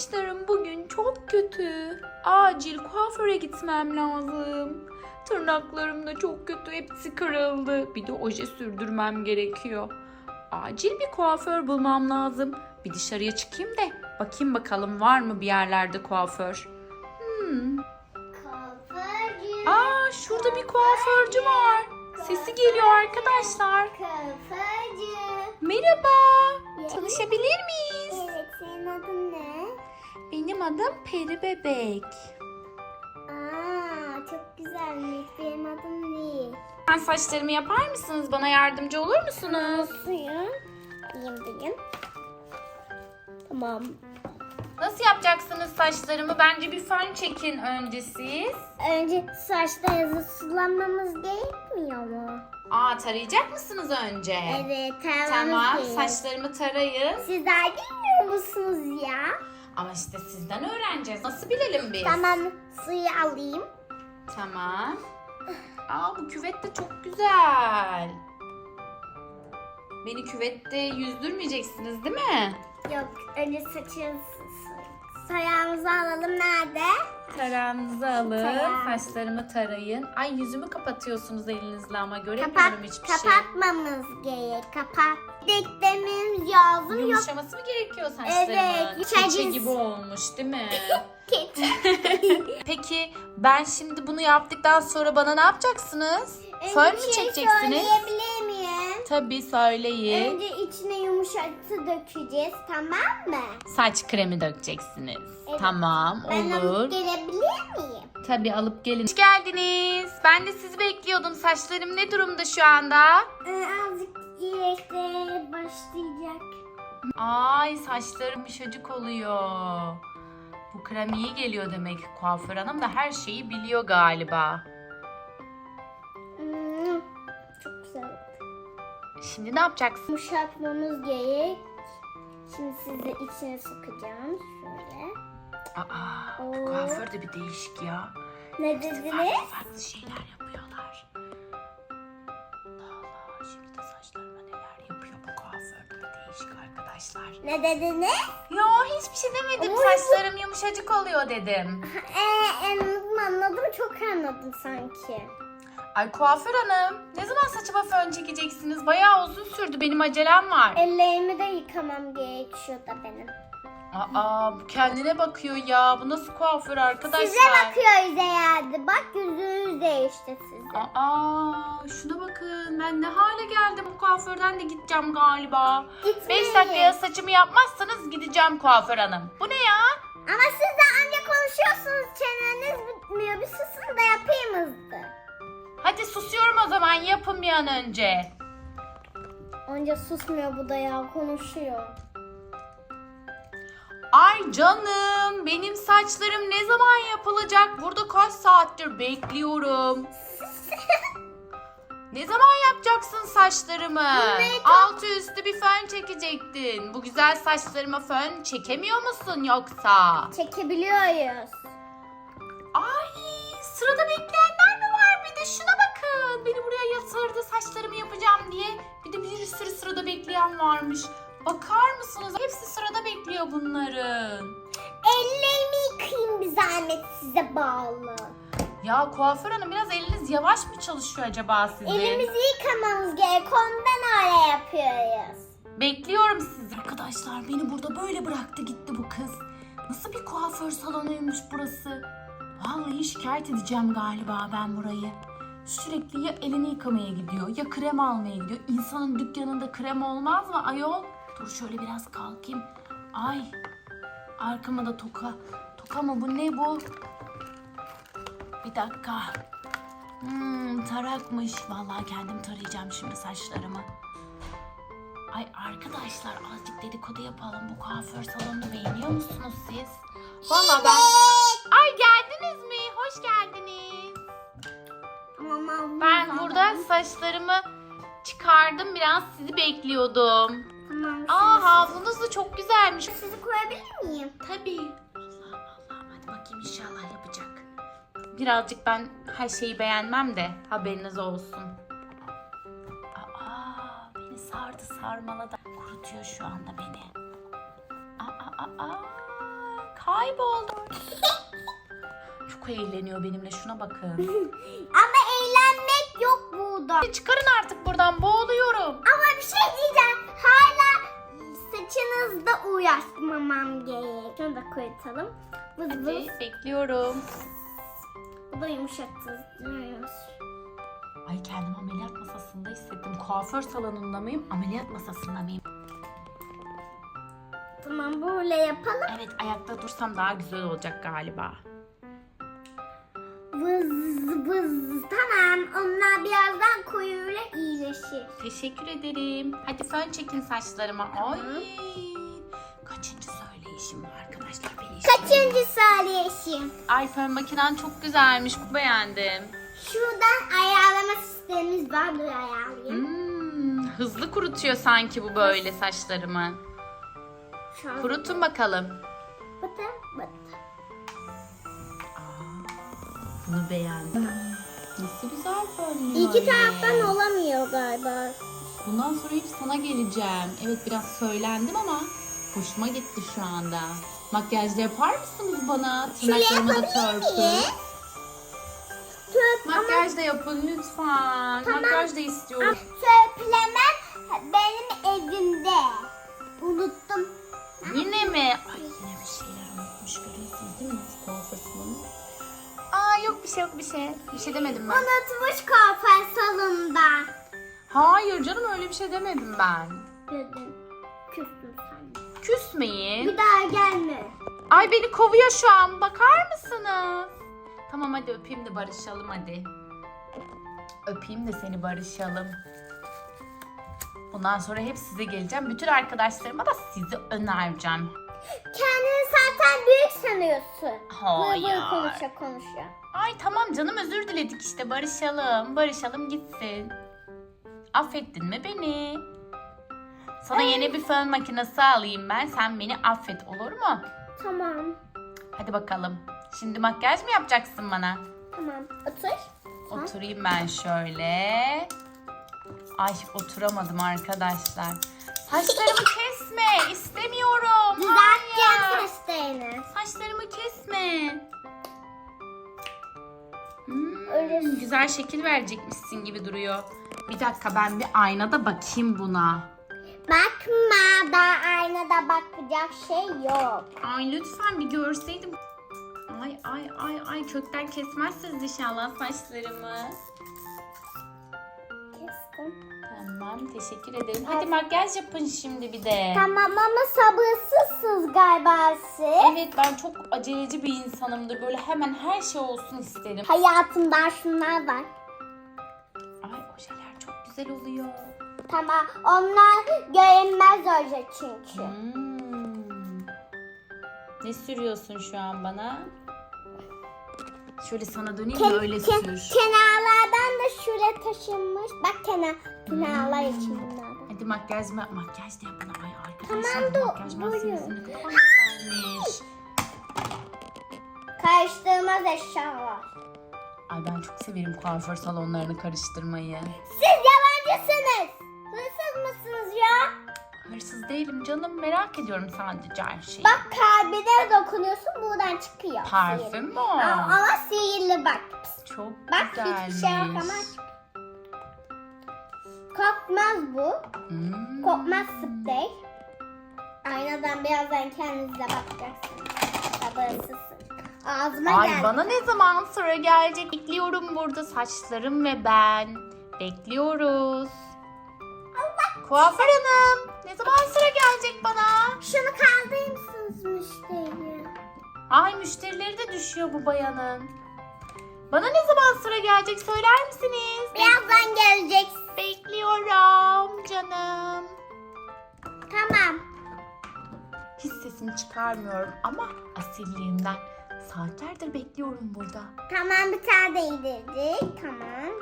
Saçlarım bugün çok kötü. Acil kuaföre gitmem lazım. Tırnaklarım da çok kötü. Hepsi kırıldı. Bir de oje sürdürmem gerekiyor. Acil bir kuaför bulmam lazım. Bir dışarıya çıkayım da bakayım bakalım var mı bir yerlerde kuaför. Hmm. Kuaförcü. Aa şurada bir kuaförcü var. Sesi geliyor arkadaşlar. Kuaförcü. Merhaba. Tanışabilir miyiz? Evet senin adın ne? Benim adım Peri Bebek. Aa çok güzelmiş. Benim adım Nil. Ben saçlarımı yapar mısınız? Bana yardımcı olur musunuz? Suyun. Diyeyim diyeyim. Tamam. Nasıl yapacaksınız saçlarımı? Bence bir fön çekin önce siz. Önce saçlarınızı sulamamız gerekmiyor mu? Aa tarayacak mısınız önce? Evet taramamız Tamam saçlarımı tarayın. Sizler bilmiyor musunuz ya? Ama işte sizden öğreneceğiz. Nasıl bilelim biz? Tamam suyu alayım. Tamam. Aa bu küvet de çok güzel. Beni küvette yüzdürmeyeceksiniz değil mi? Yok önce saçı sayağımızı alalım nerede? Tarağınızı alın, Tarağım. saçlarımı tarayın. Ay yüzümü kapatıyorsunuz elinizle ama Kapat, göremiyorum hiçbir şey. kapatmamız gerek. Kapat. Deklememiz lazım. Yok Yumuşaması mı gerekiyor saçlarımın? Evet, Keçe gibi olmuş değil mi? kit. Peki ben şimdi bunu yaptıktan sonra bana ne yapacaksınız? Fön mü şey çekeceksiniz? söyleyebilir miyim? Tabii söyleyin. Önce içine yumuşatı dökeceğiz tamam mı? Saç kremi dökeceksiniz. Evet. Tamam Ben olur. alıp gelebilir miyim? Tabii alıp gelin. Hoş geldiniz. Ben de sizi bekliyordum. Saçlarım ne durumda şu anda? Ee, azıcık iyileşmeye başlayacak. Ay saçlarım yumuşacık oluyor. Bu krem iyi geliyor demek kuaför hanım da her şeyi biliyor galiba. Hmm, çok güzel. Şimdi ne yapacaksın? Yumuşatmamız gerek. Şimdi sizi içine sokacağım. Şöyle. Aa, Oo. bu kuaför de bir değişik ya. Ne Farklı dediniz? farklı şeyler arkadaşlar. Ne dediniz? Yo hiçbir şey demedim. Bu- Saçlarım yumuşacık oluyor dedim. Ee, anladım anladım. Çok anladım sanki. Ay kuaför hanım ne zaman saçıma fön çekeceksiniz? Bayağı uzun sürdü benim acelem var. Ellerimi de yıkamam gerekiyor da benim. Aa bu kendine bakıyor ya. Bu nasıl kuaför arkadaşlar? Size bakıyoruz herhalde. Bak yüzünüz değişti size. Aa şuna bakın ben ne hale geldim bu kuaförden de gideceğim galiba. Gitmeyin. 5 dakikaya saçımı yapmazsanız gideceğim kuaför hanım. Bu ne ya? Ama siz de anca konuşuyorsunuz. Çeneniz bitmiyor. Bir susun da yapayım hızlı. Hadi susuyorum o zaman yapın bir an önce. Onca susmuyor bu da ya konuşuyor. Ay canım benim saçlarım ne zaman yapılacak? Burada kaç saattir bekliyorum. ne zaman yapacaksın saçlarımı? Altı üstü bir fön çekecektin. Bu güzel saçlarıma fön çekemiyor musun yoksa? Çekebiliyoruz. Ay sırada bekleyenler mi var? Bir de şuna bakın. Beni buraya yatırdı saçlarımı yapacağım diye. Bir de bir sürü sırada bekleyen varmış. Bakar mısınız? Hepsi sırada bekliyor bunların. Ellerimi yıkayayım bir zahmet size bağlı. Ya kuaför hanım biraz eliniz yavaş mı çalışıyor acaba sizin? Elimizi yıkamamız gerek. Ondan öyle yapıyoruz. Bekliyorum sizi. Arkadaşlar beni burada böyle bıraktı gitti bu kız. Nasıl bir kuaför salonuymuş burası? Vallahi şikayet edeceğim galiba ben burayı. Sürekli ya elini yıkamaya gidiyor ya krem almaya gidiyor. İnsanın dükkanında krem olmaz mı ayol? Dur şöyle biraz kalkayım. Ay arkama da toka. Toka mı bu ne bu? Bir dakika. Hmm, tarakmış. Vallahi kendim tarayacağım şimdi saçlarımı. Ay arkadaşlar azıcık dedikodu yapalım. Bu kuaför salonunu beğeniyor musunuz siz? Vallahi ben... Ay geldiniz mi? Hoş geldiniz. Ben burada saçlarımı çıkardım. Biraz sizi bekliyordum. Tamam. Aa havlunuz da çok güzelmiş. Sizi koyabilir miyim? Tabii. Allah'ım Allah'ım hadi bakayım inşallah yapacak. Birazcık ben her şeyi beğenmem de haberiniz olsun. Aa beni sardı sarmaladı. Kurutuyor şu anda beni. Aa aa aa. Kayboldu. Çok eğleniyor benimle şuna bakın. Ama eğlenmek yok burada. Çıkarın artık buradan boğuluyorum. Ama bir şey diyeceğim. Hala saçınızda uğraşmamam gerek. Şunu da koyalım. Vız vız. Hadi bekliyorum. Bu da yumuşatılıyor. Ay kendimi ameliyat masasında hissettim. Kuaför salonunda mıyım? Ameliyat masasında mıyım? Tamam böyle yapalım. Evet ayakta dursam daha güzel olacak galiba. Vız. Tamam. Onlar birazdan koyuyla iyileşir. Teşekkür ederim. Hadi fön çekin saçlarıma. Ay. Kaçıncı söyleyişim bu arkadaşlar? Beni Kaçıncı söyleyişim? Ay fön makinen çok güzelmiş. Beğendim. Şuradan ayarlama sistemimiz var. Dur ayarlayayım. Hmm, hızlı kurutuyor sanki bu böyle saçlarımı. Şu an. Kurutun bakalım. Bıtı bıtı. Bunu beğendim. Nasıl güzel fönlüyor. İki taraftan olamıyor galiba. Bundan sonra hep sana geleceğim. Evet biraz söylendim ama hoşuma gitti şu anda. Makyajda yapar mısınız bana? Tırnaklarıma da törpü. ama Makyaj da yapın lütfen. Tamam. Makyaj da istiyorum. söplemem benim evimde. Unuttum. Yine mi? Ay yine bir şeyler unutmuş görüyorsunuz değil mi? Kuaför salonu. Aa yok bir şey yok bir şey. Bir şey demedim ben. Unutmuş kuaför salonunda. Hayır canım öyle bir şey demedim ben. Dedim. Küstüm sen. Küsmeyin. Bir daha gelme. Ay beni kovuyor şu an. Bakar mısınız? Tamam hadi öpeyim de barışalım hadi. Öpeyim de seni barışalım. Bundan sonra hep size geleceğim. Bütün arkadaşlarıma da sizi önereceğim. Kendini zaten büyük sanıyorsun. Hayır. Böyle konuşa konuşa. Ay tamam canım özür diledik işte barışalım. Barışalım gitsin. Affettin mi beni? Sana yeni bir fön makinesi alayım ben. Sen beni affet olur mu? Tamam. Hadi bakalım. Şimdi makyaj mı yapacaksın bana? Tamam. Otur. Oturayım ben şöyle. Ay oturamadım arkadaşlar. Saçlarımı kesme. istemiyorum. Düzelteceğim Hayır. saçlarını. Saçlarımı kesme. Öyle- güzel şekil verecekmişsin gibi duruyor. Bir dakika ben bir aynada bakayım buna. Bakma daha aynada bakacak şey yok. Ay lütfen bir görseydim. Ay ay ay ay kökten kesmezsiniz inşallah saçlarımı. Kestim. Tamam teşekkür ederim. Hadi makyaj yapın şimdi bir de. Tamam ama sabırsızsınız galiba siz. Evet ben çok aceleci bir insanımdır. Böyle hemen her şey olsun isterim. Hayatımda şunlar var. Ay ojeler çok güzel oluyor. Tamam onlar görünmez olacak çünkü. Hmm. Ne sürüyorsun şu an bana? Şöyle sana döneyim de öyle sür. şuraya taşınmış. Bak kenar, kenarlar için bunlar. Hadi makyaj mı? Makyaj da yapın. Ay arkadaşlar Tamam da makyaj kadar güzelmiş. Karıştırmaz eşyalar. Ay ben çok severim kuaför salonlarını karıştırmayı. Siz yabancısınız. Hırsız mısınız ya? Hırsız değilim canım merak ediyorum sadece her şeyi. Bak kalbine dokunuyorsun buradan çıkıyor. Parfüm mü o? Ama sihirli bak. Çok Bak güzelmiş. hiçbir şey yok ama. Kokmaz bu. Hmm. Kokmaz sprey. Aynadan birazdan kendinize bakacaksınız. Sabırsızsın. Ağzıma Ay geldi. bana ne zaman sıra gelecek? Bekliyorum burada saçlarım ve ben. Bekliyoruz. Kuaför hanım ne zaman sıra gelecek bana? Şunu kaldırır mısınız müşteri? Ay müşterileri de düşüyor bu bayanın. Bana ne zaman sıra gelecek söyler misiniz? Birazdan gelecek. Bekliyorum canım. Tamam. Hiç sesini çıkarmıyorum ama asilliğimden. Saatlerdir bekliyorum burada. Tamam bir tane de indirdik. Tamam.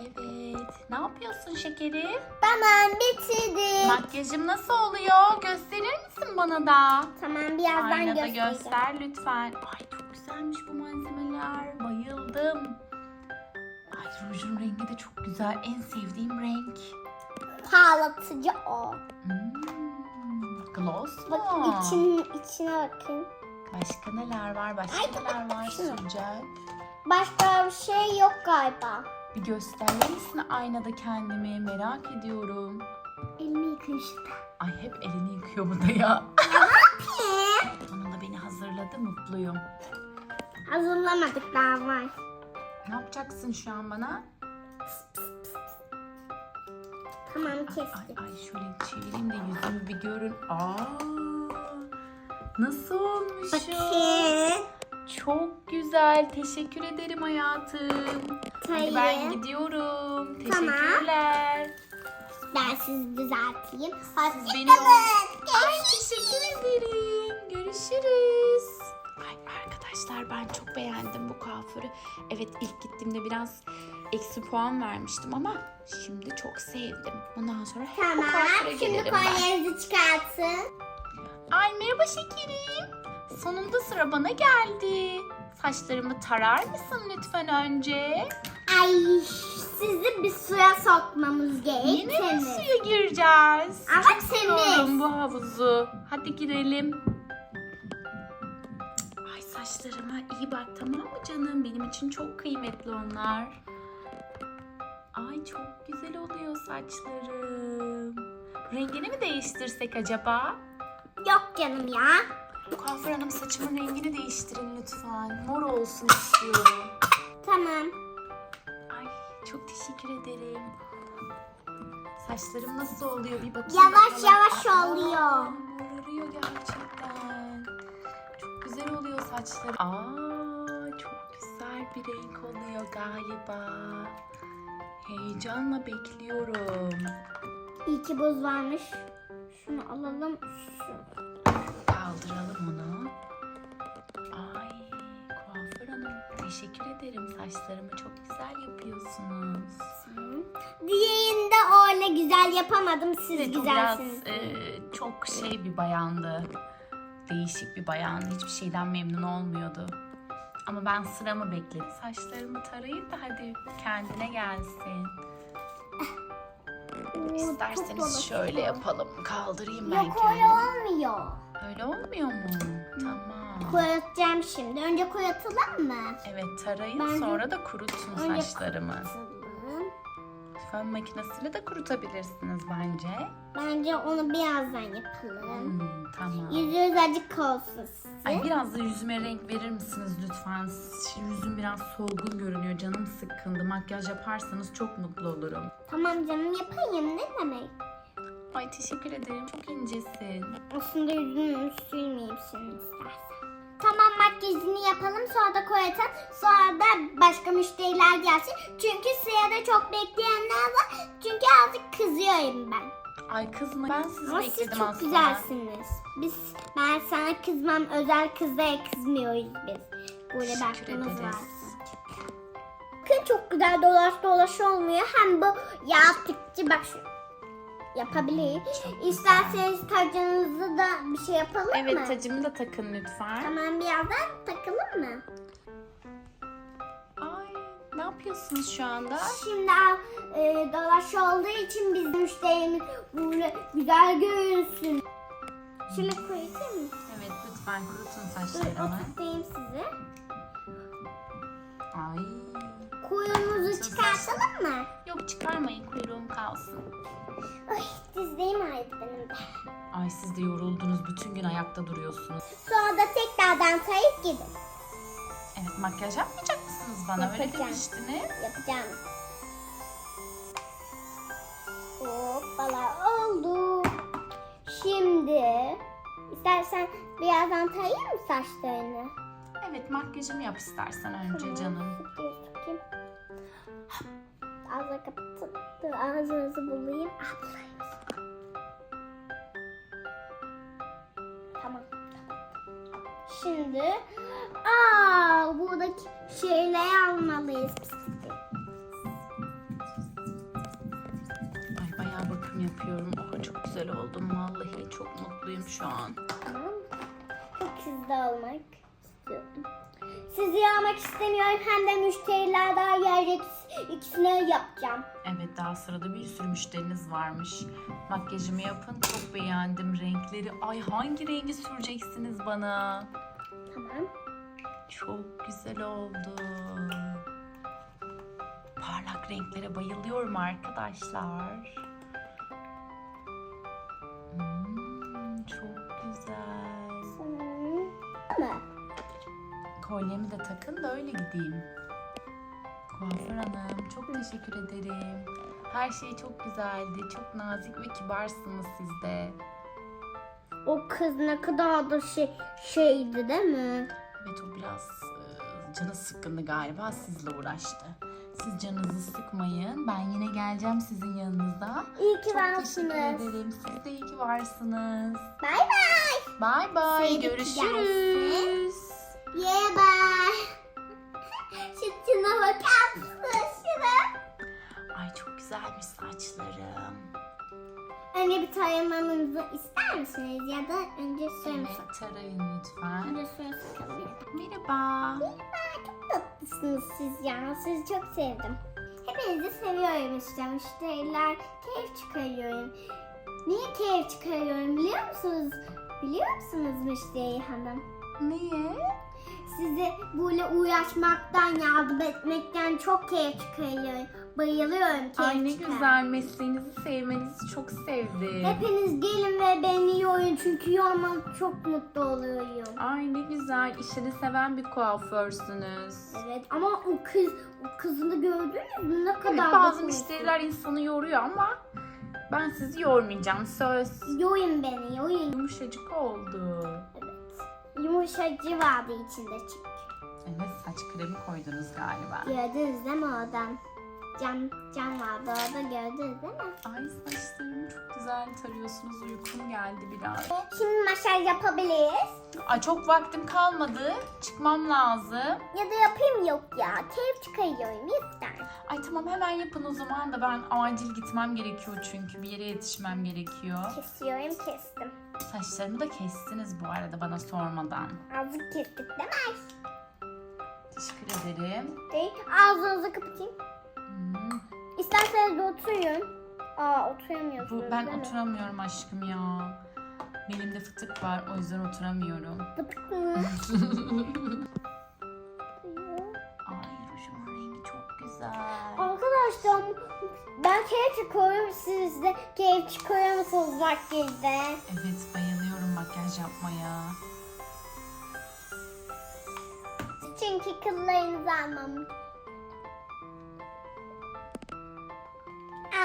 Evet. Ne yapıyorsun şekerim? Tamam bitirdik. Makyajım nasıl oluyor? Gösterir misin bana da? tamam birazdan Aynada göstereceğim. göster lütfen. Ay çok güzelmiş bu malzemeler. Bayıldım. Rujun rengi de çok güzel. En sevdiğim renk. Parlatıcı o. Hmm, gloss mu? Bakın için, içine bakın. Başka neler var? Başka Ay, neler var. Sürcel? Başka bir şey yok galiba. Bir gösterir misin aynada kendimi? Merak ediyorum. Elimi yıkayın şurada. Ay hep elini yıkıyor bu da ya. Sonunda beni hazırladı mutluyum. Hazırlamadık daha var. Ne yapacaksın şu an bana? Tamam Ay, kestik. ay şöyle çevireyim de yüzümü bir görün. Aa, nasıl olmuşum? Bakın. Çok güzel. Teşekkür ederim hayatım. Hadi ben gidiyorum. Tamam. Teşekkürler. Ben sizi düzelteyim. Siz beni bakalım. Ay teşekkür ederim. Görüşürüz. Arkadaşlar ben çok beğendim bu kuaförü. Evet ilk gittiğimde biraz eksi puan vermiştim ama şimdi çok sevdim. Bundan sonra hep bu Tamam. kuaföre Şimdi gelirim ben. kolyenizi çıkartın. Ay merhaba şekerim. Sonunda sıra bana geldi. Saçlarımı tarar mısın lütfen önce? Ay sizi bir suya sokmamız gerek. Yine mi suya gireceğiz? Ama Çok temiz. bu havuzu. Hadi girelim. Saçlarıma iyi bak tamam mı canım? Benim için çok kıymetli onlar. Ay çok güzel oluyor saçlarım. Rengini mi değiştirsek acaba? Yok canım ya. Kuaför hanım saçımın rengini değiştirin lütfen. Mor olsun istiyorum. Tamam. Ay çok teşekkür ederim. Saçlarım nasıl oluyor bir bakayım. Yavaş bakalım. yavaş Aa, oluyor. Morarıyor gerçekten. Güzel oluyor saçlarım. Aa çok güzel bir renk oluyor galiba. Heyecanla bekliyorum. İyi ki buz varmış. Şunu alalım. Şu. Kaldıralım onu. Ay kuaför hanım teşekkür ederim. Saçlarımı çok güzel yapıyorsunuz. Diğerinde öyle güzel yapamadım. Siz Evet, o biraz güzelsiniz. e, çok şey bir bayandı. Değişik bir bayandı. Hiçbir şeyden memnun olmuyordu. Ama ben sıramı bekledim. Saçlarımı tarayayım da hadi kendine gelsin. İsterseniz şöyle yapalım. Kaldırayım ben Yok öyle kendimi. olmuyor. Öyle olmuyor mu? Tamam. Koyatacağım şimdi. Önce koyatalım mı? Evet tarayın Bence- sonra da kurutun Önce saçlarımı. Fön makinesiyle de kurutabilirsiniz bence. Bence onu birazdan yapalım. Hmm, tamam. Yüzünüz acık olsun size. Ay biraz da yüzüme renk verir misiniz lütfen? Yüzüm biraz solgun görünüyor. Canım sıkkındı. Makyaj yaparsanız çok mutlu olurum. Tamam canım yapayım ne demek? Ay teşekkür ederim. Çok incesin. Aslında yüzünü sürmeyeyim şimdi istersen. Tamam makyajını yapalım sonra da koyatalım. Sonra da başka müşteriler gelsin. Çünkü sırada çok bekleyenler var. Çünkü azıcık kızıyorum ben. Ay kızma. Ben sizi Ama siz bekledim çok aslında. güzelsiniz. Biz ben sana kızmam özel kızlara kızmıyoruz biz. Böyle Teşekkür baktığımız ederiz. var. Bakın çok güzel dolaş dolaş olmuyor. Hem bu yağ bak şu yapabilir. Çok güzel. İsterseniz tacınızı da bir şey yapalım mı? Evet tacımı da takın lütfen. Tamam birazdan takalım mı? Ay ne yapıyorsunuz şu anda? Şimdi e, dolaş olduğu için biz müşterimiz böyle güzel görünsün. Şöyle koyayım mı? Evet lütfen kurutun Dur saçlarımı. oturtayım sizi. Ay. Kuyruğunuzu çıkartalım mı? Yok çıkarmayın kuyruğum kalsın. Ay dizlerim ağrıdı benim de. Ay siz de yoruldunuz. Bütün gün ayakta duruyorsunuz. Sonra da tekrardan sayıp gidin. Evet makyaj yapmayacak mısınız bana? Öyle Yapacağım. demiştiniz. Yapacağım. Hoppala oldu. Şimdi istersen birazdan tarayayım mı saçlarını? Evet makyajımı yap istersen önce canım. Sıkayım. Ağzını kapattım. Dur ağzınızı bulayım. Ah, bulayım. Tamam. Şimdi aa buradaki şeyleri almalıyız. Ay bayağı bakım yapıyorum. Oh çok güzel oldum. Vallahi çok mutluyum şu an. Tamam. Çok hızlı olmak istiyorum. Sizi yağmak istemiyorum hem de müşteriler daha gelecek. İkisini yapacağım. Evet daha sırada bir sürü müşteriniz varmış. Makyajımı yapın. Çok beğendim renkleri. Ay hangi rengi süreceksiniz bana? Tamam. Çok güzel oldu. Parlak renklere bayılıyorum arkadaşlar. Hmm, çok güzel. Kolyemi de takın da öyle gideyim. Kuaför hanım çok teşekkür ederim. Her şey çok güzeldi. Çok nazik ve kibarsınız siz de. o kız ne kadar da şey, şeydi değil mi? Evet o biraz e, canı sıkkındı galiba sizle uğraştı. Siz canınızı sıkmayın. Ben yine geleceğim sizin yanınıza. İyi ki Çok varsınız. teşekkür ederim. Siz de iyi ki varsınız. Bay bay. Bay bay. Görüşürüz. Yeah bye. Şu saçlarım. Önce bir taramanızı ister misiniz? Ya da önce soru Evet tarayın lütfen. Önce soru sorabilirim. Merhaba. Çok tatlısınız siz ya. Sizi çok sevdim. Hepinizi seviyorum işte. Müşteriler keyif çıkarıyorum. Niye keyif çıkarıyorum biliyor musunuz? Biliyor musunuz müşteri hanım? Niye? Size böyle uğraşmaktan, yardım etmekten çok keyif çıkarıyorum. Bayılıyorum keyif Ay ne güzel mesleğinizi sevmenizi çok sevdim. Hepiniz gelin ve beni yorun çünkü yormak çok mutlu oluyorum. Ay ne güzel işini seven bir kuaförsünüz. Evet ama o kız, o kızını gördünüz mü? Ne kadar Evet, bazı huysuz. müşteriler insanı yoruyor ama ben sizi yormayacağım söz. Yorun beni, yorun. Yumuşacık oldu. Evet. Yumuşacı vardı içinde çünkü. Evet saç kremi koydunuz galiba. Gördünüz değil mi oradan? Cam, cam vardı orada gördünüz değil mi? Ay saçlarımı çok güzel tarıyorsunuz. Uykum geldi biraz. Şimdi masaj yapabiliriz. Ay çok vaktim kalmadı. Çıkmam lazım. Ya da yapayım yok ya. Keyif çıkarıyorum lütfen. Ay tamam hemen yapın o zaman da ben acil gitmem gerekiyor çünkü bir yere yetişmem gerekiyor. Kesiyorum kestim. Saçlarımı da kestiniz bu arada bana sormadan. Azıcık kestik değil mi? Teşekkür ederim. Değil. Ağzınızı kapatayım. Hmm, İsterseniz de oturun. Aa oturamıyorsunuz Bu, ben değil mi? oturamıyorum aşkım ya. Belimde fıtık var o yüzden oturamıyorum. Fıtık mı? Ay rujumun rengi çok güzel. Arkadaşlar ben keyif çıkıyorum. Siz de keyif çıkıyor musunuz makyajda? Evet bayılıyorum makyaj yapmaya. Çünkü kıllarınızı almam.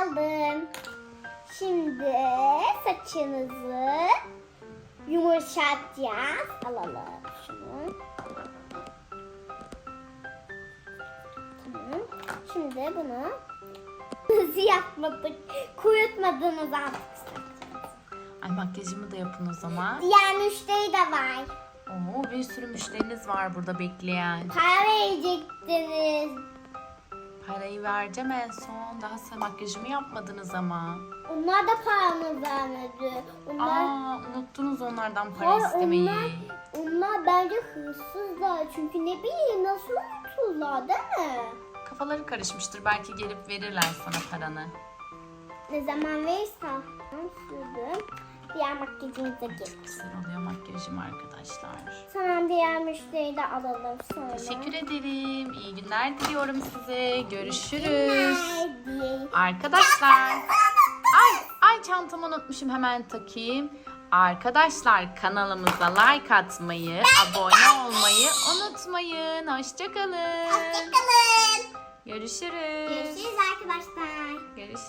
Aldım. Şimdi saçınızı yumuşatacağız. Alalım şunu. Tamam. Şimdi bunu hızlı yapmadık. Kurutmadığınız artık Ay makyajımı da yapın o zaman. Diğer müşteri de var. Oo bir sürü müşteriniz var burada bekleyen. Para verecektiniz. Parayı vereceğim en son. Daha size makyajımı yapmadınız ama. Onlar da paramı vermedi. Onlar, Aa unuttunuz onlardan para Hayır, istemeyi. onlar, onlar bence hırsızlar. Çünkü ne bileyim nasıl unuturlar değil mi? Kafaları karışmıştır. Belki gelip verirler sana paranı. Ne zaman verirsen. Sürdüm. Diğer makyajımıza git. Güzel oluyor makyajım arkadaşlar. Tamam diğer müşteriyi de alalım sonra. Teşekkür ederim. İyi günler diliyorum size. Görüşürüz. Nerede? Arkadaşlar. Ay, ay çantamı unutmuşum hemen takayım. Arkadaşlar kanalımıza like atmayı, abone olmayı unutmayın. Hoşçakalın. Hoşçakalın. Görüşürüz. Görüşürüz arkadaşlar. Görüşürüz.